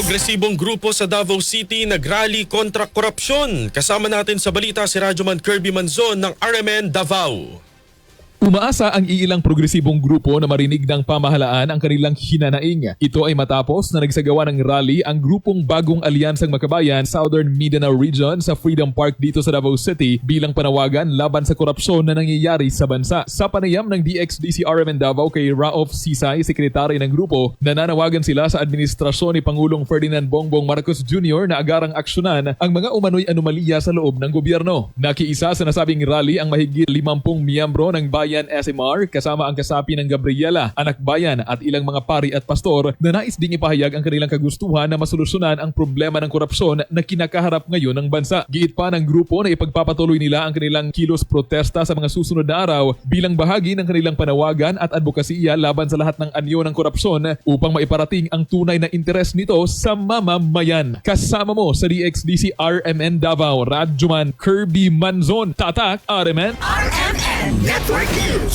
Progresibong grupo sa Davao City nagrally kontra korupsyon. Kasama natin sa balita si Radyoman Kirby Manzon ng RMN Davao. Umaasa ang iilang progresibong grupo na marinig ng pamahalaan ang kanilang hinanaing. Ito ay matapos na nagsagawa ng rally ang grupong Bagong Alyansang Makabayan Southern Mindanao Region sa Freedom Park dito sa Davao City bilang panawagan laban sa korupsyon na nangyayari sa bansa. Sa panayam ng DXDC RMN Davao kay Raof Sisay, sekretary ng grupo, nananawagan sila sa administrasyon ni Pangulong Ferdinand Bongbong Marcos Jr. na agarang aksyonan ang mga umano'y anomalya sa loob ng gobyerno. Nakiisa sa nasabing rally ang mahigit 50 miyembro ng Bayan SMR kasama ang kasapi ng Gabriela, anak bayan at ilang mga pari at pastor na nais ding ipahayag ang kanilang kagustuhan na masolusyonan ang problema ng korupsyon na kinakaharap ngayon ng bansa. Giit pa ng grupo na ipagpapatuloy nila ang kanilang kilos protesta sa mga susunod na araw bilang bahagi ng kanilang panawagan at advokasya laban sa lahat ng anyo ng korupsyon upang maiparating ang tunay na interes nito sa mamamayan. Kasama mo sa DXDC RMN Davao, Radjuman Kirby Manzon, Tatak RMN. RMN Network News.